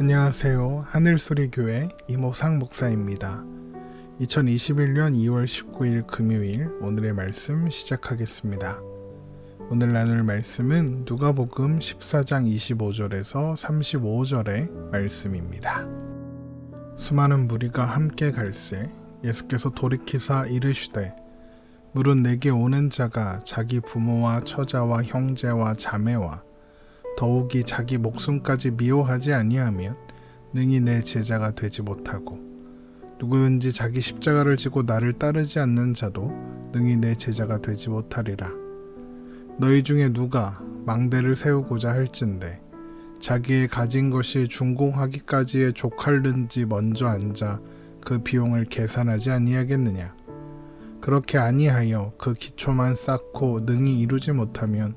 안녕하세요. 하늘소리 교회 이모상 목사입니다. 2021년 2월 19일 금요일 오늘의 말씀 시작하겠습니다. 오늘 나눌 말씀은 누가복음 14장 25절에서 35절의 말씀입니다. 수많은 무리가 함께 갈새 예수께서 돌이키사 이르시되 물은 내게 오는 자가 자기 부모와 처자와 형제와 자매와 더욱이 자기 목숨까지 미워하지 아니하면 능히 내 제자가 되지 못하고 누구든지 자기 십자가를 지고 나를 따르지 않는 자도 능히 내 제자가 되지 못하리라. 너희 중에 누가 망대를 세우고자 할진대 자기의 가진 것이 준공하기까지의 족할는지 먼저 앉아 그 비용을 계산하지 아니하겠느냐. 그렇게 아니하여 그 기초만 쌓고 능히 이루지 못하면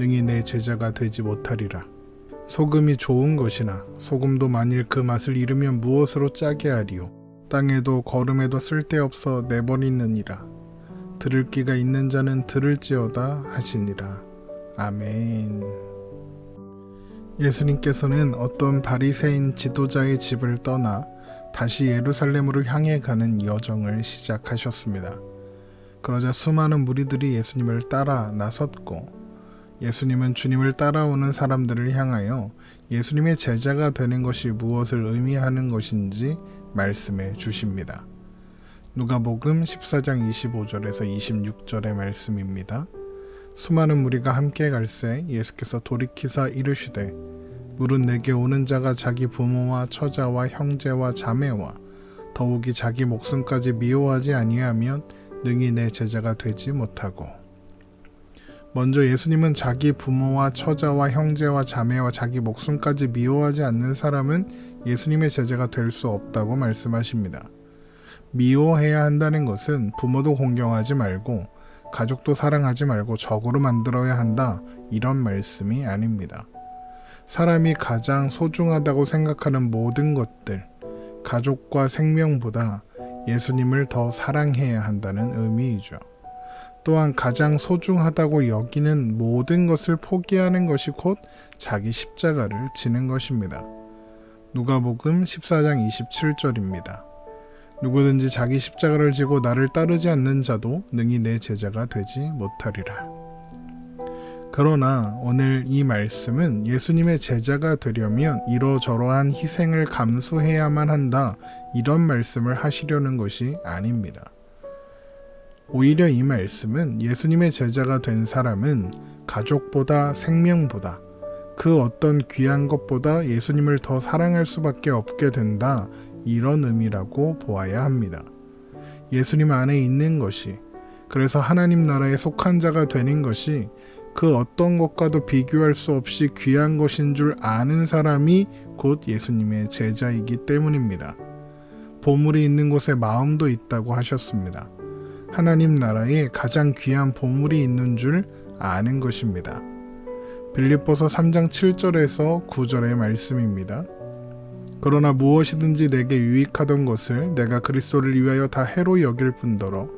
능히 내 제자가 되지 못하리라. 소금이 좋은 것이나 소금도 만일 그 맛을 잃으면 무엇으로 짜게 하리요. 땅에도 걸음에도 쓸데없어 내버리느니라. 들을 귀가 있는 자는 들을지어다 하시니라. 아멘. 예수님께서는 어떤 바리새인 지도자의 집을 떠나 다시 예루살렘으로 향해 가는 여정을 시작하셨습니다. 그러자 수많은 무리들이 예수님을 따라 나섰고 예수님은 주님을 따라오는 사람들을 향하여 예수님의 제자가 되는 것이 무엇을 의미하는 것인지 말씀해 주십니다. 누가복음 14장 25절에서 26절의 말씀입니다. 수많은 무리가 함께 갈새 예수께서 돌이키사 이르시되 물은 내게 오는 자가 자기 부모와 처자와 형제와 자매와 더욱이 자기 목숨까지 미워하지 아니하면 능히 내 제자가 되지 못하고 먼저 예수님은 자기 부모와 처자와 형제와 자매와 자기 목숨까지 미워하지 않는 사람은 예수님의 제자가 될 수 없다고 말씀하십니다. 미워해야 한다는 것은 부모도 공경하지 말고 가족도 사랑하지 말고 적으로 만들어야 한다 이런 말씀이 아닙니다. 사람이 가장 소중하다고 생각하는 모든 것들, 가족과 생명보다 예수님을 더 사랑해야 한다는 의미이죠. 또한 가장 소중하다고 여기는 모든 것을 포기하는 것이 곧 자기 십자가를 지는 것입니다. 누가복음 14장 27절입니다. 누구든지 자기 십자가를 지고 나를 따르지 않는 자도 능히 내 제자가 되지 못하리라. 그러나 오늘 이 말씀은 예수님의 제자가 되려면 이러저러한 희생을 감수해야만 한다 이런 말씀을 하시려는 것이 아닙니다. 오히려 이 말씀은 예수님의 제자가 된 사람은 가족보다 생명보다 그 어떤 귀한 것보다 예수님을 더 사랑할 수밖에 없게 된다. 이런 의미라고 보아야 합니다. 예수님 안에 있는 것이 그래서 하나님 나라에 속한 자가 되는 것이 그 어떤 것과도 비교할 수 없이 귀한 것인 줄 아는 사람이 곧 예수님의 제자이기 때문입니다. 보물이 있는 곳에 마음도 있다고 하셨습니다. 하나님 나라에 가장 귀한 보물이 있는 줄 아는 것입니다. 빌립보서 3장 7절에서 9절의 말씀입니다. 그러나 무엇이든지 내게 유익하던 것을 내가 그리스도를 위하여 다 해로 여길 뿐더러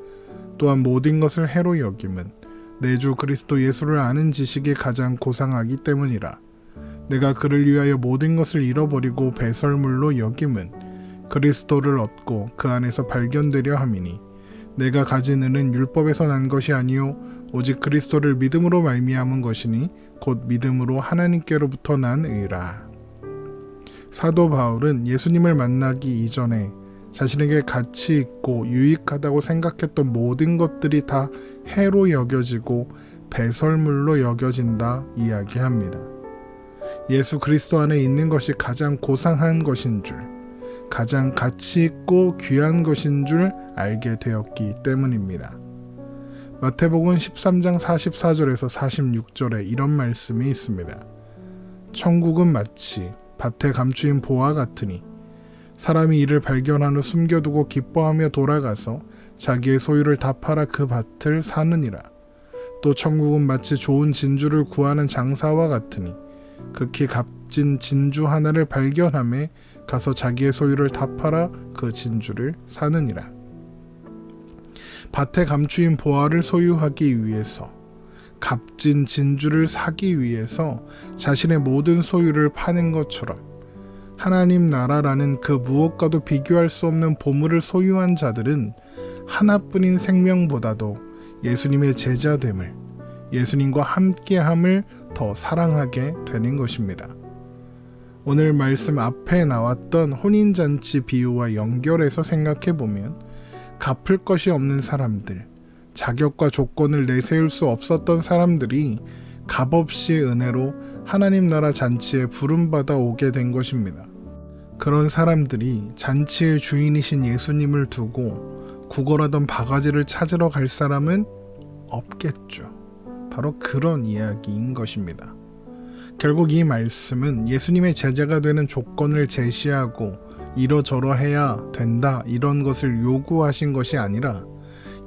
또한 모든 것을 해로 여김은 내 주 그리스도 예수를 아는 지식이 가장 고상하기 때문이라. 내가 그를 위하여 모든 것을 잃어버리고 배설물로 여김은 그리스도를 얻고 그 안에서 발견되려 함이니 내가 가진 은은 율법에서 난 것이 아니요 오직 그리스도를 믿음으로 말미암은 것이니 곧 믿음으로 하나님께로부터 난 의라. 사도 바울은 예수님을 만나기 이전에 자신에게 가치 있고 유익하다고 생각했던 모든 것들이 다 해로 여겨지고 배설물로 여겨진다 이야기합니다. 예수 그리스도 안에 있는 것이 가장 고상한 것인 줄, 가장 가치 있고 귀한 것인 줄 알게 되었기 때문입니다. 마태복음 13장 44절에서 46절에 이런 말씀이 있습니다. 천국은 마치 밭에 감추인 보화 같으니 사람이 이를 발견한 후 숨겨두고 기뻐하며 돌아가서 자기의 소유를 다 팔아 그 밭을 사느니라. 또 천국은 마치 좋은 진주를 구하는 장사와 같으니 극히 값진 진주 하나를 발견함에 가서 자기의 소유를 다 팔아 그 진주를 사느니라. 밭에 감추인 보화를 소유하기 위해서 값진 진주를 사기 위해서 자신의 모든 소유를 파는 것처럼 하나님 나라라는 그 무엇과도 비교할 수 없는 보물을 소유한 자들은 하나뿐인 생명보다도 예수님의 제자됨을 예수님과 함께함을 더 사랑하게 되는 것입니다. 오늘 말씀 앞에 나왔던 혼인잔치 비유와 연결해서 생각해 보면 갚을 것이 없는 사람들, 자격과 조건을 내세울 수 없었던 사람들이 값없이 은혜로 하나님 나라 잔치에 부름받아 오게 된 것입니다. 그런 사람들이 잔치의 주인이신 예수님을 두고 구걸하던 바가지를 찾으러 갈 사람은 없겠죠. 바로 그런 이야기인 것입니다. 결국 이 말씀은 예수님의 제자가 되는 조건을 제시하고 이러저러 해야 된다 이런 것을 요구하신 것이 아니라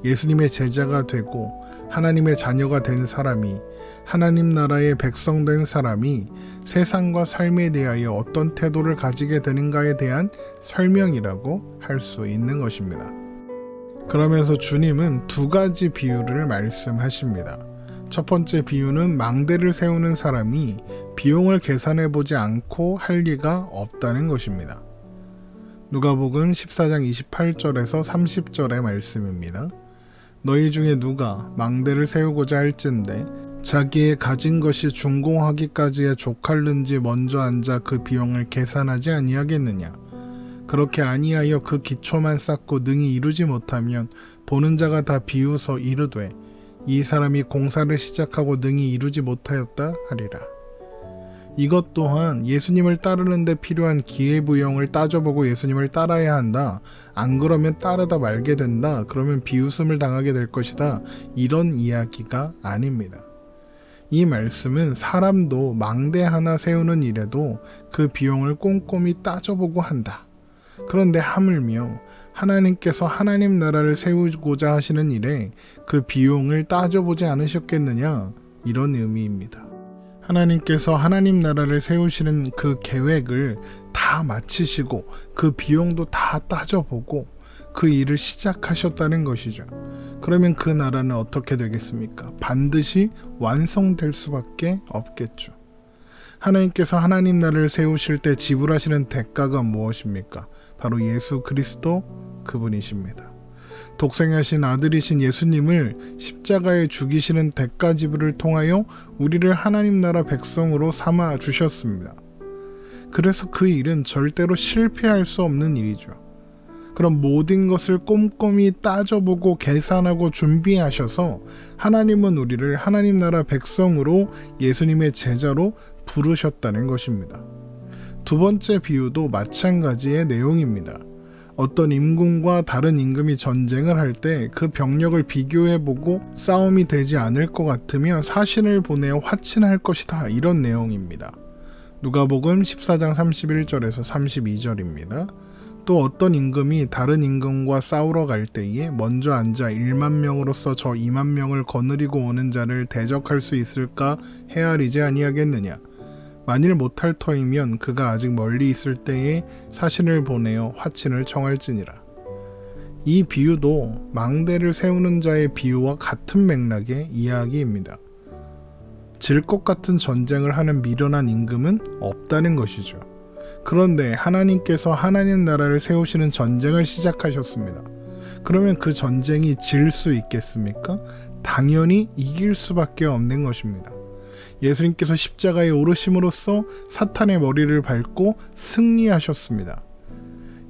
예수님의 제자가 되고 하나님의 자녀가 된 사람이 하나님 나라의 백성 된 사람이 세상과 삶에 대하여 어떤 태도를 가지게 되는가에 대한 설명이라고 할 수 있는 것입니다. 그러면서 주님은 두 가지 비유를 말씀하십니다. 첫 번째 비유는 망대를 세우는 사람이 비용을 계산해 보지 않고 할 리가 없다는 것입니다. 누가복음 14장 28절에서 30절의 말씀입니다. 너희 중에 누가 망대를 세우고자 할진대 자기의 가진 것이 준공하기까지의 족할는지 먼저 앉아 그 비용을 계산하지 아니하겠느냐 그렇게 아니하여 그 기초만 쌓고 능히 이루지 못하면 보는 자가 다 비웃어 이르되 이 사람이 공사를 시작하고 능히 이루지 못하였다 하리라. 이것 또한 예수님을 따르는데 필요한 기회부용을 따져보고 예수님을 따라야 한다. 안 그러면 따르다 말게 된다. 그러면 비웃음을 당하게 될 것이다. 이런 이야기가 아닙니다. 이 말씀은 사람도 망대 하나 세우는 일에도 그 비용을 꼼꼼히 따져보고 한다. 그런데 하물며 하나님께서 하나님 나라를 세우고자 하시는 일에 그 비용을 따져보지 않으셨겠느냐? 이런 의미입니다. 하나님께서 하나님 나라를 세우시는 그 계획을 다 마치시고 그 비용도 다 따져보고 그 일을 시작하셨다는 것이죠. 그러면 그 나라는 어떻게 되겠습니까? 반드시 완성될 수밖에 없겠죠. 하나님께서 하나님 나라를 세우실 때 지불하시는 대가가 무엇입니까? 바로 예수 그리스도 그분이십니다. 독생하신 아들이신 예수님을 십자가에 죽이시는 대가 지불을 통하여 우리를 하나님 나라 백성으로 삼아 주셨습니다. 그래서 그 일은 절대로 실패할 수 없는 일이죠. 그럼 모든 것을 꼼꼼히 따져보고 계산하고 준비하셔서 하나님은 우리를 하나님 나라 백성으로 예수님의 제자로 부르셨다는 것입니다. 두 번째 비유도 마찬가지의 내용입니다. 어떤 임금과 다른 임금이 전쟁을 할 때 그 병력을 비교해보고 싸움이 되지 않을 것 같으면 사신을 보내어 화친할 것이다. 이런 내용입니다. 누가복음 14장 31절에서 32절입니다. 또 어떤 임금이 다른 임금과 싸우러 갈 때에 먼저 앉아 1만 명으로서 저 2만 명을 거느리고 오는 자를 대적할 수 있을까 헤아리지 아니하겠느냐. 만일 못할 터이면 그가 아직 멀리 있을 때에 사신을 보내어 화친을 청할지니라. 이 비유도 망대를 세우는 자의 비유와 같은 맥락의 이야기입니다. 질 것 같은 전쟁을 하는 미련한 임금은 없다는 것이죠. 그런데 하나님께서 하나님 나라를 세우시는 전쟁을 시작하셨습니다. 그러면 그 전쟁이 질 수 있겠습니까? 당연히 이길 수밖에 없는 것입니다. 예수님께서 십자가에 오르심으로써 사탄의 머리를 밟고 승리하셨습니다.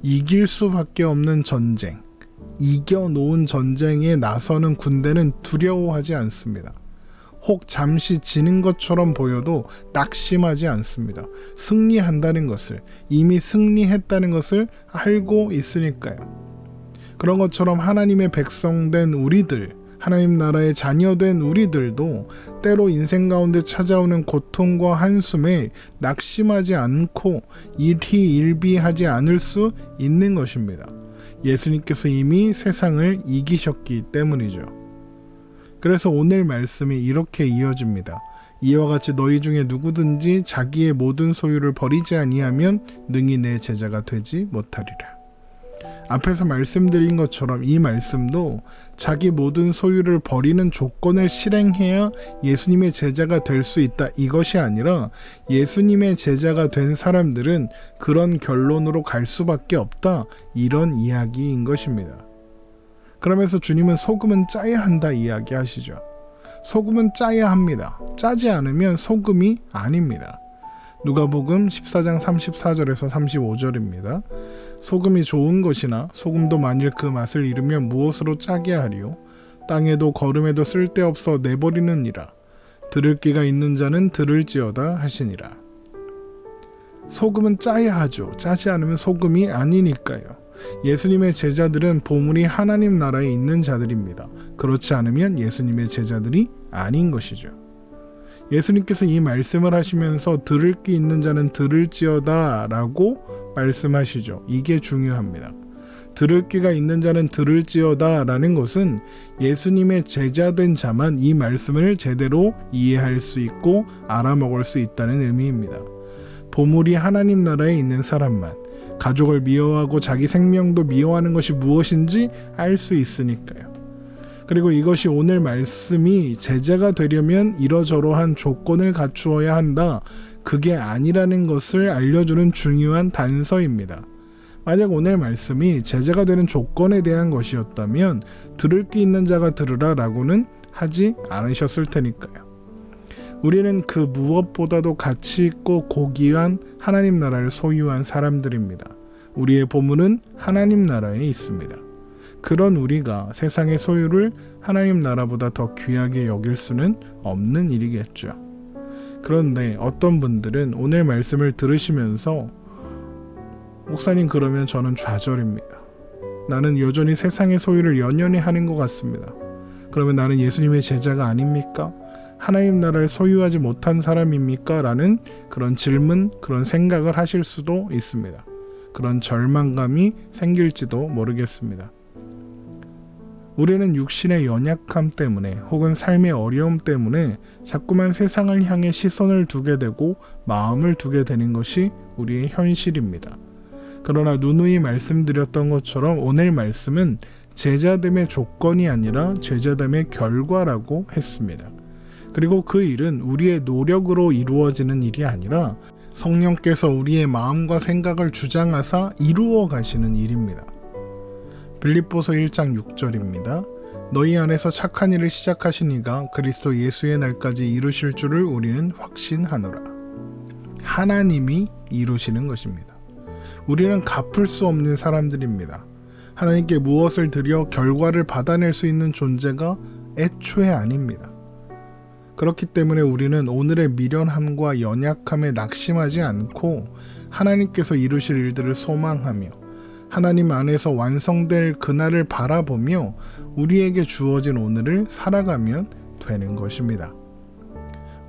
이길 수밖에 없는 전쟁, 이겨놓은 전쟁에 나서는 군대는 두려워하지 않습니다. 혹 잠시 지는 것처럼 보여도 낙심하지 않습니다. 승리한다는 것을, 이미 승리했다는 것을 알고 있으니까요. 그런 것처럼 하나님의 백성된 우리들, 하나님 나라의 자녀된 우리들도 때로 인생 가운데 찾아오는 고통과 한숨에 낙심하지 않고 일희일비하지 않을 수 있는 것입니다. 예수님께서 이미 세상을 이기셨기 때문이죠. 그래서 오늘 말씀이 이렇게 이어집니다. 이와 같이 너희 중에 누구든지 자기의 모든 소유를 버리지 아니하면 능히 내 제자가 되지 못하리라. 앞에서 말씀드린 것처럼 이 말씀도 자기 모든 소유를 버리는 조건을 실행해야 예수님의 제자가 될 수 있다 이것이 아니라 예수님의 제자가 된 사람들은 그런 결론으로 갈 수밖에 없다 이런 이야기인 것입니다. 그러면서 주님은 소금은 짜야 한다 이야기하시죠. 소금은 짜야 합니다. 짜지 않으면 소금이 아닙니다. 누가복음 14장 34절에서 35절입니다. 소금이 좋은 것이나 소금도 만일 그 맛을 잃으면 무엇으로 짜게 하리요? 땅에도 걸음에도 쓸데없어 내버리느니라. 들을 귀가 있는 자는 들을지어다 하시니라. 소금은 짜야 하죠. 짜지 않으면 소금이 아니니까요. 예수님의 제자들은 보물이 하나님 나라에 있는 자들입니다. 그렇지 않으면 예수님의 제자들이 아닌 것이죠. 예수님께서 이 말씀을 하시면서 들을 귀 있는 자는 들을지어다 라고 말씀하시죠. 이게 중요합니다. 들을 귀가 있는 자는 들을지어다 라는 것은 예수님의 제자된 자만 이 말씀을 제대로 이해할 수 있고 알아먹을 수 있다는 의미입니다. 보물이 하나님 나라에 있는 사람만 가족을 미워하고 자기 생명도 미워하는 것이 무엇인지 알 수 있으니까요. 그리고 이것이 오늘 말씀이 제자가 되려면 이러저러한 조건을 갖추어야 한다. 그게 아니라는 것을 알려주는 중요한 단서입니다. 만약 오늘 말씀이 제자가 되는 조건에 대한 것이었다면 들을 게 있는 자가 들으라 라고는 하지 않으셨을 테니까요. 우리는 그 무엇보다도 가치 있고 고귀한 하나님 나라를 소유한 사람들입니다. 우리의 보물은 하나님 나라에 있습니다. 그런 우리가 세상의 소유를 하나님 나라보다 더 귀하게 여길 수는 없는 일이겠죠. 그런데 어떤 분들은 오늘 말씀을 들으시면서 목사님 그러면 저는 좌절입니다. 나는 여전히 세상의 소유를 연연히 하는 것 같습니다. 그러면 나는 예수님의 제자가 아닙니까? 하나님 나라를 소유하지 못한 사람입니까? 라는 그런 질문, 그런 생각을 하실 수도 있습니다. 그런 절망감이 생길지도 모르겠습니다. 우리는 육신의 연약함 때문에 혹은 삶의 어려움 때문에 자꾸만 세상을 향해 시선을 두게 되고 마음을 두게 되는 것이 우리의 현실입니다. 그러나 누누이 말씀드렸던 것처럼 오늘 말씀은 제자됨의 조건이 아니라 제자됨의 결과라고 했습니다. 그리고 그 일은 우리의 노력으로 이루어지는 일이 아니라 성령께서 우리의 마음과 생각을 주장하사 이루어 가시는 일입니다. 빌립보서 1장 6절입니다. 너희 안에서 착한 일을 시작하신 이가 그리스도 예수의 날까지 이루실 줄을 우리는 확신하노라. 하나님이 이루시는 것입니다. 우리는 갚을 수 없는 사람들입니다. 하나님께 무엇을 드려 결과를 받아낼 수 있는 존재가 애초에 아닙니다. 그렇기 때문에 우리는 오늘의 미련함과 연약함에 낙심하지 않고 하나님께서 이루실 일들을 소망하며 하나님 안에서 완성될 그날을 바라보며 우리에게 주어진 오늘을 살아가면 되는 것입니다.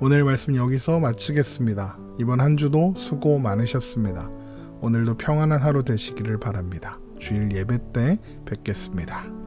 오늘 말씀 여기서 마치겠습니다. 이번 한 주도 수고 많으셨습니다. 오늘도 평안한 하루 되시기를 바랍니다. 주일 예배 때 뵙겠습니다.